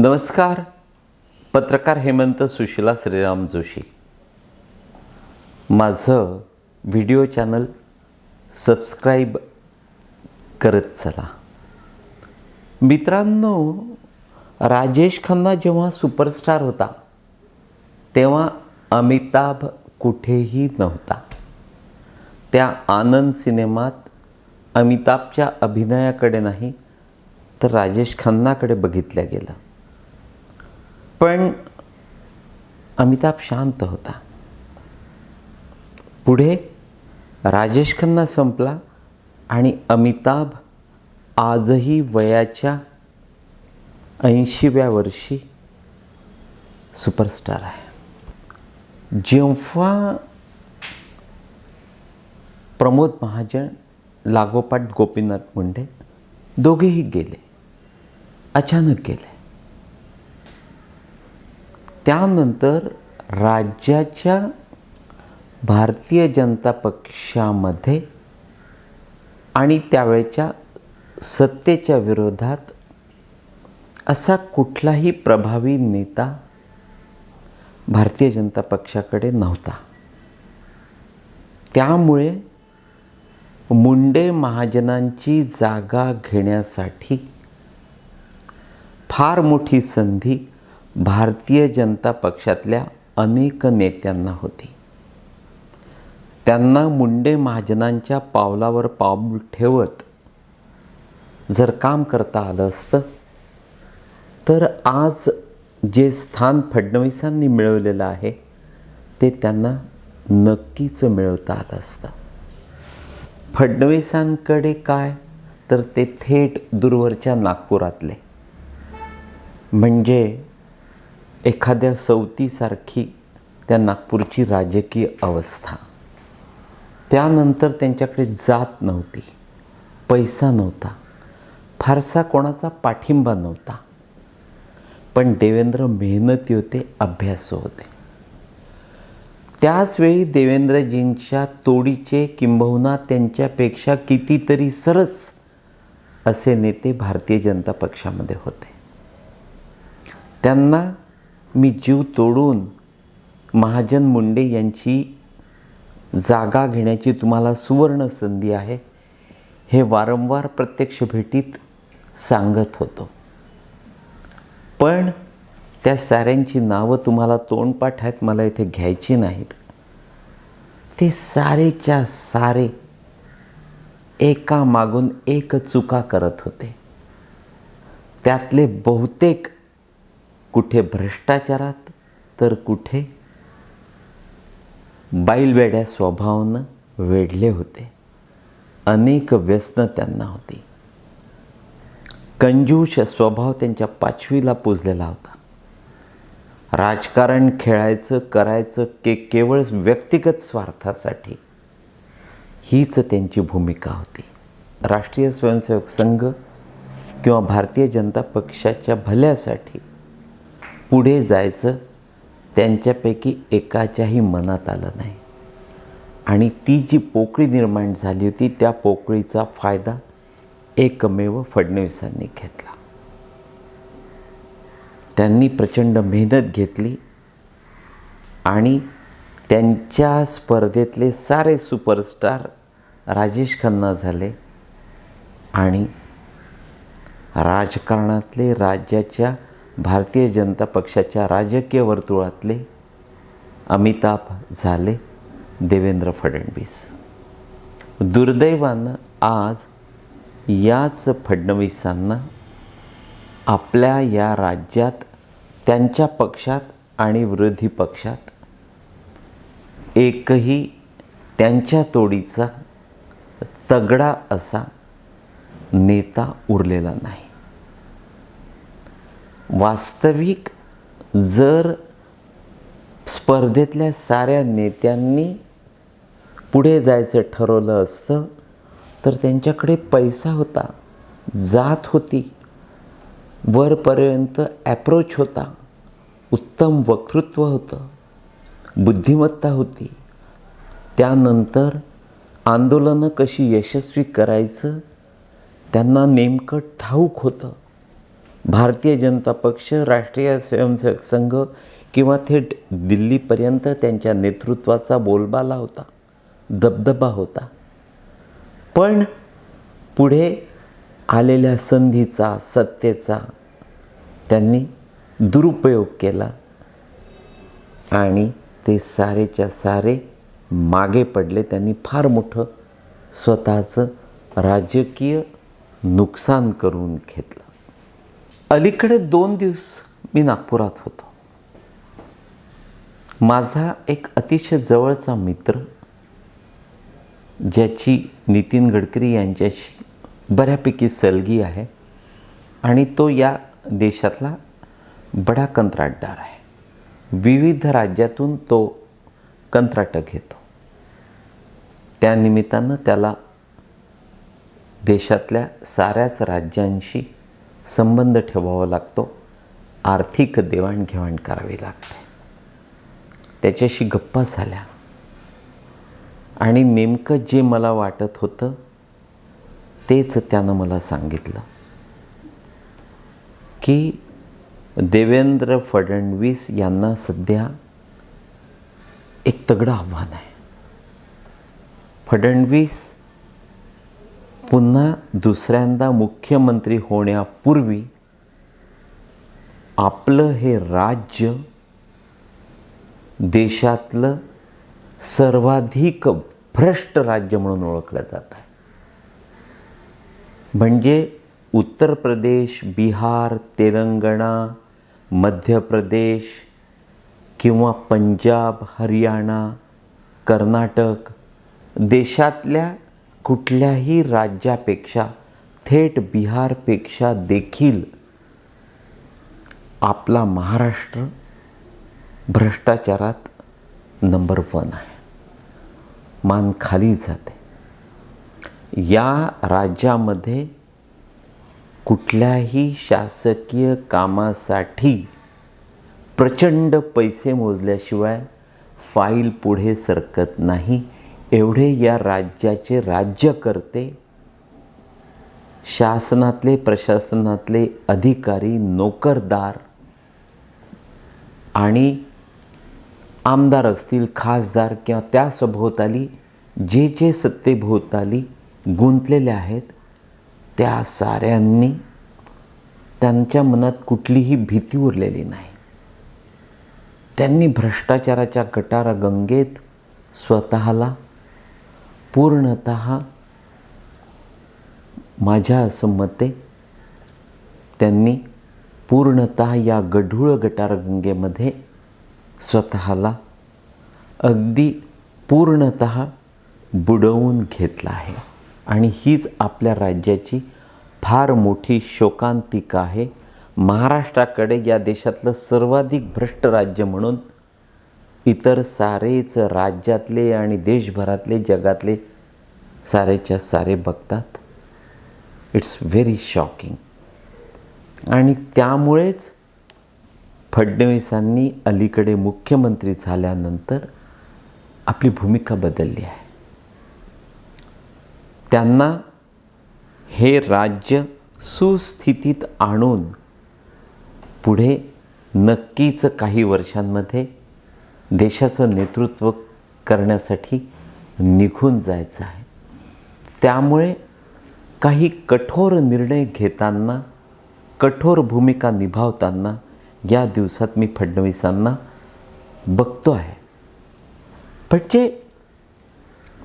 नमस्कार. पत्रकार हेमंत सुशिला श्रीराम जोशी. माझं व्हिडिओ चॅनल सबस्क्राईब करत चला. मित्रांनो राजेश खन्ना जेव्हा सुपरस्टार होता तेव्हा अमिताभ कुठेही नव्हता. त्या आनंद सिनेमात अमिताभच्या अभिनयाकडे नाही तर राजेश खन्नाकडे बघितलं गेलं. पण अमिताभ शांत होता. पुढे राजेश खन्ना संपला आणि अमिताभ आजही वयाच्या ऐंशीव्या वर्षी सुपरस्टार आहे. जेव्हा प्रमोद महाजन लागोपाठ गोपीनाथ मुंडे दोघेही गेले अचानक गेले. त्यानंतर राज्याच्या भारतीय जनता पक्षामध्ये आणि त्यावेळच्या सत्तेच्या विरोधात असा कुठलाही प्रभावी नेता भारतीय जनता पक्षाकडे नव्हता. त्यामुळे मुंडे महाजनांची जागा घेण्यासाठी फार मोठी संधी भारतीय जनता पक्षातल्या अनेक नेत्यांना होती. त्यांना मुंडे महाजनांच्या पावलावर पाऊल ठेवत जर काम करता आलं असतं तर आज जे स्थान फडणवीसांनी मिळवलेलं आहे ते त्यांना नक्कीच मिळवता आलं असतं. फडणवीसांकडे काय? तर ते थेट दूरवरच्या नागपुरातले. म्हणजे एखाद्या सवतीसारखी त्या नागपूरची राजकीय अवस्था. त्यानंतर त्यांच्याकडे जात नव्हती पैसा नव्हता फारसा कोणाचा पाठिंबा नव्हता. पण देवेंद्र मेहनती होते अभ्यास होते. त्याचवेळी देवेंद्रजींच्या तोडीचे किंबहुना त्यांच्यापेक्षा कितीतरी सरस असे नेते भारतीय जनता पक्षामध्ये होते. त्यांना मी जीव तोडून महाजन मुंडे यांची जागा घेण्याची तुम्हाला सुवर्ण संधी आहे हे वारंवार प्रत्यक्ष भेटीत सांगत होतो. पण त्या साऱ्यांची नावं तुम्हाला तोंडपाठ आहेत मला इथे घ्यायची नाहीत. ते सारेच्या सारे एका मागून एक चुका करत होते. त्यातले बहुतेक कुठे भ्रष्टाचारात तर कुठे बैलवेड्या स्वभावानं वेढले होते. अनेक व्यसनं त्यांना होती. कंजूष स्वभाव त्यांच्या पाचवीला पुजलेला होता. राजकारण खेळायचं करायचं के केवळ व्यक्तिगत स्वार्थासाठी हीच त्यांची भूमिका होती. राष्ट्रीय स्वयंसेवक संघ किंवा भारतीय जनता पक्षाच्या भल्यासाठी पुढे जायचं त्यांच्यापैकी एकाच्याही मनात आलं नाही. आणि ती जी पोकळी निर्माण झाली होती त्या पोकळीचा फायदा एकमेव फडणवीसांनी घेतला. त्यांनी प्रचंड मेहनत घेतली आणि त्यांच्या स्पर्धेतले सारे सुपरस्टार राजेश खन्ना झाले आणि राजकारणातले राज्याच्या भारतीय जनता पक्षाच्या राजकीय वर्तुळातले अमिताभ झाले देवेंद्र फडणवीस. दुर्दैवानं आज याच फडणवीसांना आपल्या या राज्यात त्यांच्या पक्षात आणि विरोधी पक्षात एकही त्यांच्या तोडीचा तगडा असा नेता उरलेला नाही. वास्तविक जर स्पर्धेतल्या साऱ्या नेत्यांनी पुढे जायचं ठरवलं असतं तर त्यांच्याकडे पैसा होता जात होती वरपर्यंत ॲप्रोच होता उत्तम वक्तृत्व होतं बुद्धिमत्ता होती. त्यानंतर आंदोलनं कशी यशस्वी करायचं त्यांना नेमकं ठाऊक होतं. भारतीय जनता पक्ष राष्ट्रीय स्वयंसेवक संघ किंवा थेट दिल्लीपर्यंत त्यांच्या नेतृत्वाचा बोलबाला होता दबदबा होता. पण पुढे आलेल्या संधीचा सत्तेचा त्यांनी दुरुपयोग केला आणि ते सारेच्या सारे मागे पडले. त्यांनी फार मोठं स्वतःचं राजकीय नुकसान करून घेतलं. अलीकडे दोन दिवस मी नागपुरात होतो. माझा एक अतिशय जवळचा मित्र ज्याची नितीन गडकरी यांच्याशी बऱ्यापैकी सलगी आहे आणि तो या देशातला बडा कंत्राटदार आहे. विविध राज्यातून तो कंत्राटं घेतो. त्या निमित्तानं त्याला देशातल्या साऱ्याच राज्यांशी संबंध ठेवावा लागतो. आर्थिक देवाणघेवाण करावी लागते. त्याच्याशी गप्पा झाल्या. आणि नेमकं जे मला वाटत होतं तेच त्यानं मला सांगितलं. की देवेंद्र फडणवीस यांना सध्या एक तगडं आव्हान आहे. फडणवीस पुन्हा दुसऱ्यांदा मुख्यमंत्री होण्यापूर्वी आपलं हे राज्य देशातलं सर्वाधिक भ्रष्ट राज्य म्हणून ओळखलं जात आहे. म्हणजे उत्तर प्रदेश बिहार तेलंगणा मध्य प्रदेश किंवा पंजाब हरियाणा कर्नाटक देशातल्या कुठल्याही राज्यापेक्षा थेट बिहारपेक्षा देखील आपला महाराष्ट्र भ्रष्टाचारात नंबर वन आहे. मान खाली जाते. या राज्यामध्ये कुठल्याही शासकीय कामासाठी प्रचंड पैसे मोजल्याशिवाय फाईल पुढे सरकत नाही. एवढे या राज्याचे राज्यकर्ते शासनातले प्रशासनातले अधिकारी नोकरदार आणि आमदार असतील खासदार किंवा त्या सभोवताली जे जे सत्तेभोवताली गुंतलेले आहेत त्या साऱ्यांनी त्यांच्या मनात कुठलीही भीती उरलेली नाही. त्यांनी भ्रष्टाचाराच्या गटारा गंगेत स्वतःला पूर्णत माझ्या असं मते त्यांनी पूर्णत या गढूळ गटारगंगेमध्ये स्वतःला अगदी पूर्णत बुडवून घेतला आहे. आणि हीच आपल्या राज्याची फार मोठी शोकांतिका आहे. महाराष्ट्राकडे या देशातलं सर्वाधिक भ्रष्ट राज्य म्हणून इतर सारेच राज्यातले आणि देशभरातले जगातले सारेच्या सारे बघतात. इट्स व्हेरी शॉकिंग आणि त्यामुळेच फडणवीसांनी अलीकडे मुख्यमंत्री झाल्यानंतर आपली भूमिका बदलली आहे. त्यांना हे राज्य सुस्थितीत आणून पुढे नक्कीच काही वर्षांमध्ये देशाचं नेतृत्व करण्यासाठी निघून जायचं आहे. त्यामुळे काही कठोर निर्णय घेताना कठोर भूमिका निभावताना या दिवसात मी फडणवीसांना बघतो आहे. पण जे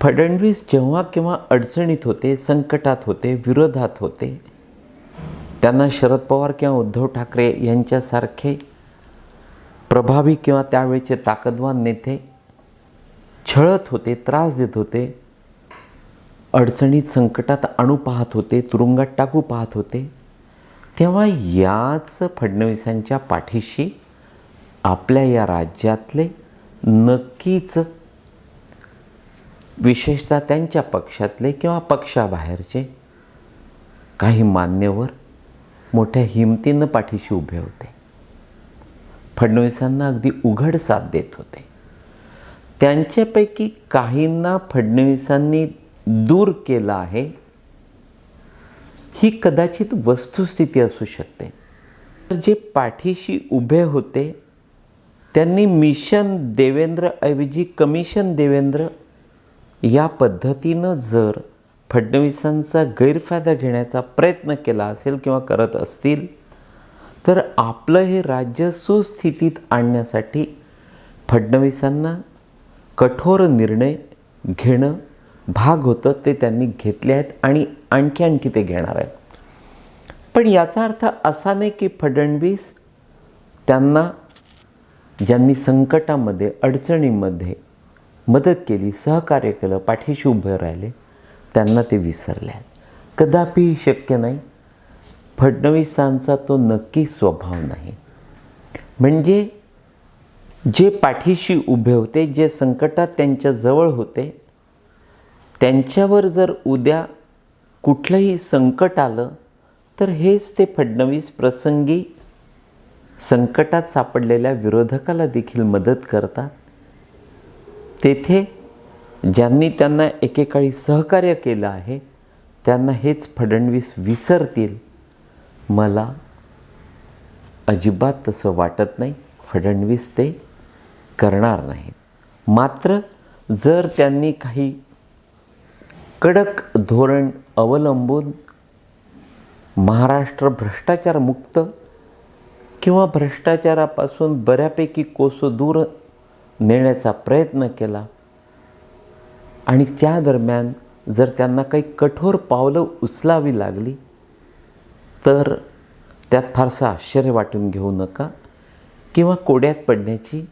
फडणवीस जेव्हा केव्हा अडचणीत होते संकटात होते विरोधात होते त्यांना शरद पवार किंवा उद्धव ठाकरे यांच्यासारखे प्रभावी किंवा त्यावेळचे ताकदवान नेते छळत होते त्रास देत होते अडचणीत संकटात आणू पाहत होते तुरुंगात टाकू पाहत होते तेव्हा याच फडणवीसांच्या पाठीशी आपल्या या राज्यातले नक्कीच विशेषतः त्यांच्या पक्षातले किंवा पक्षाबाहेरचे काही मान्यवर मोठ्या हिमतीनं पाठीशी उभे होते. फडणवीसांना अगदी उघड साथ देत होते. त्यांच्यापैकी काहींना फडणवीसांनी दूर केलं आहे. ही कदाचित वस्तुस्थिती असू शकते. तर जे पाठीशी उभे होते त्यांनी मिशन देवेंद्र ऐवजी कमिशन देवेंद्र या पद्धतीनं जर फडणवीसांचा गैरफायदा घेण्याचा प्रयत्न केला असेल किंवा करत असतील तर आपलं हे राज्य सुस्थितीत आणण्यासाठी फडणवीसांना कठोर निर्णय घेणं भाग होतं ते त्यांनी घेतले आहेत आणि आणखी आणखी ते घेणार आहेत. पण याचा अर्थ असा नाही की फडणवीस त्यांना ज्यांनी संकटामध्ये अडचणीमध्ये मदत केली सहकार्य केलं पाठीशी उभे राहिले त्यांना ते विसरले आहेत. कदापि शक्य नाही फडणवीसांचा तो नक्की स्वभाव नाही. म्हणजे जे पाठीशी उभे होते जे संकटात त्यांच्या जवळ होते त्यांच्यावर जर उद्या कुठलंही संकट आलं तर हेच ते फडणवीस प्रसंगी संकटात सापडलेल्या विरोधकाला देखील मदत करतात. तेथे ज्यांनी त्यांना एकेकाळी सहकार्य केलं आहे त्यांना हेच फडणवीस विसरतील. मला अजिबात तसं वाटत नाही फडणवीस ते करणार नाहीत. मात्र जर त्यांनी काही कडक धोरण अवलंबून महाराष्ट्र भ्रष्टाचारमुक्त किंवा भ्रष्टाचारापासून बऱ्यापैकी कोसो दूर नेण्याचा प्रयत्न केला आणि त्या दरम्यान जर त्यांना काही कठोर पावलं उचलावी लागली तर त्यात फारसं आश्चर्य वाटून घेऊ नका किंवा कोड्यात पडण्याची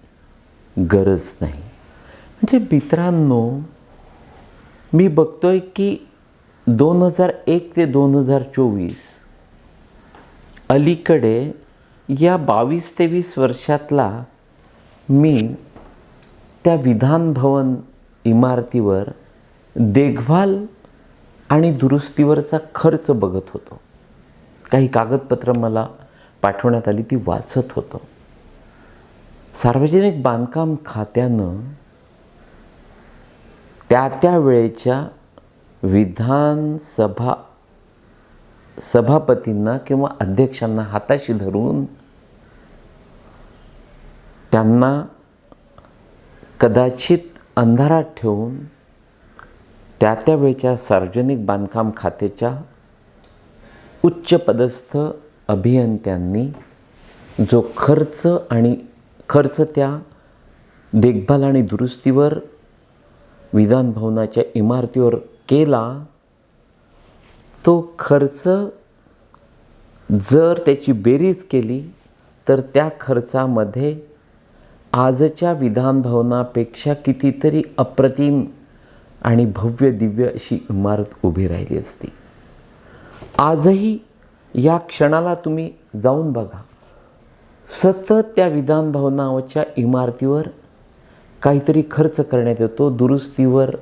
गरज नाही. म्हणजे मित्रांनो मी बघतो आहे की दोन हजार एक ते दोन हजार चोवीस अलीकडे या बावीस तेवीस वर्षातला मी त्या विधान भवन इमारतीवर देखभाल आणि दुरुस्तीवरचा खर्च बघत होतो. काही कागदपत्रं मला पाठवण्यात आली ती वाचत होतं. सार्वजनिक बांधकाम खात्यानं त्या त्या वेळेच्या विधानसभा सभापतींना किंवा अध्यक्षांना हाताशी धरून त्यांना कदाचित अंधारात ठेवून त्या त्या वेळच्या सार्वजनिक बांधकाम खात्याच्या उच्चपदस्थ अभियंत्यांनी जो खर्च आणि खर्च त्या देखभाल आणि दुरुस्तीवर विधानभवनाच्या इमारतीवर केला तो खर्च जर त्याची बेरीज केली तर त्या खर्चामध्ये आजच्या विधानभवनापेक्षा कितीतरी अप्रतिम आणि भव्य दिव्य अशी इमारत उभी राहिली असती. आजही या क्षणाला तुम्ही जाऊन बघा. सतत त्या विधानभवनाच्या इमारतीवर काहीतरी खर्च करण्यात येतो दुरुस्तीवर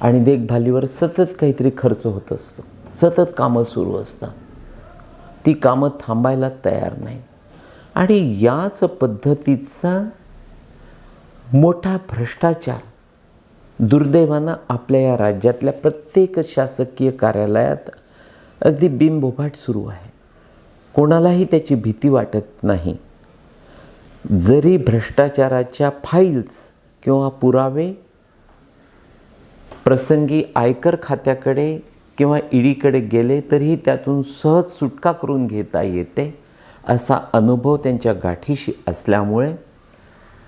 आणि देखभालीवर सतत काहीतरी खर्च होत असतो. सतत कामं सुरू असतात. ती कामं थांबायला तयार नाही आणि याच पद्धतीचा मोठा भ्रष्टाचार दुर्दैवानं आपल्या या राज्यातल्या प्रत्येक शासकीय कार्यालयात अगदी बिनबोभाट सुरू आहे. कोणालाही त्याची भीती वाटत नाही. जरी भ्रष्टाचाराच्या फाईल्स किंवा पुरावे प्रसंगी आयकर खात्याकडे किंवा ईडीकडे गेले तरीही त्यातून सहज सुटका करून घेता येते असा अनुभव त्यांच्या गाठीशी असल्यामुळे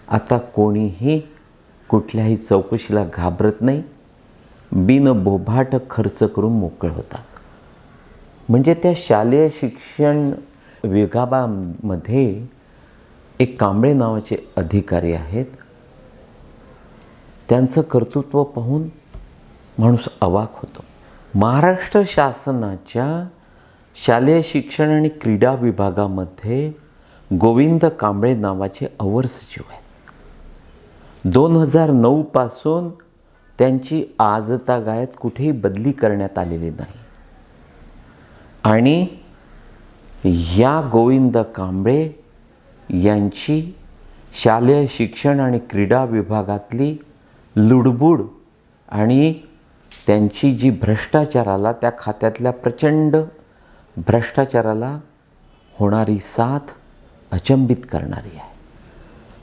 आता कोणीही कुठल्याही चौकशीला घाबरत नाही. बिनबोभाट खर्च करून मोकळ होतात. म्हणजे त्या शालेय शिक्षण विभागामध्ये एक कांबळे नावाचे अधिकारी आहेत. त्यांचं कर्तृत्व पाहून माणूस अवाक होतो. महाराष्ट्र शासनाच्या शालेय शिक्षण आणि क्रीडा विभागामध्ये गोविंद कांबळे नावाचे अवर सचिव आहेत. दोन हजार नऊपासून त्यांची आजतागायत कुठेही बदली करण्यात आलेली नाही. आणि या गोविंद कांबळे यांची शालेय शिक्षण आणि क्रीडा विभागातली लुडबुड आणि त्यांची जी भ्रष्टाचाराला त्या खात्यातल्या प्रचंड भ्रष्टाचाराला होणारी साथ अचंबित करणारी आहे.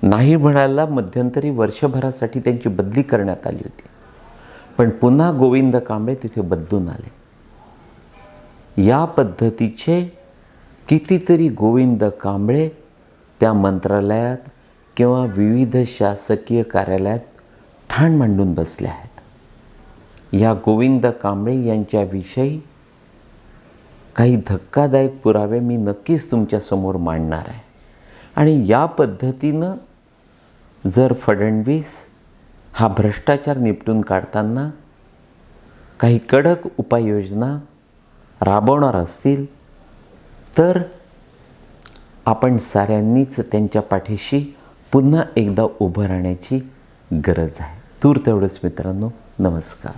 नाही म्हणायला मध्यंतरी वर्षभरासाठी त्यांची बदली करण्यात आली होती. पण पुन्हा गोविंद कांबळे तिथे बदलून आले. या पद्धतीचे कितीतरी गोविंद कांबळे त्या मंत्रालयात किंवा विविध शासकीय कार्यालयात ठाण मांडून बसले आहेत. या गोविंद कांबळे यांच्याविषयी काही धक्कादायक पुरावे मी नक्कीच तुमच्यासमोर मांडणार आहे. आणि या पद्धतीनं जर फडणवीस हा भ्रष्टाचार निपटून काढताना काही कडक उपाययोजना राबवणार असतील तर आपण साऱ्यांनीच त्यांच्या पाठीशी पुन्हा एकदा उभं राहण्याची गरज आहे. दूर तेवढंच मित्रांनो नमस्कार.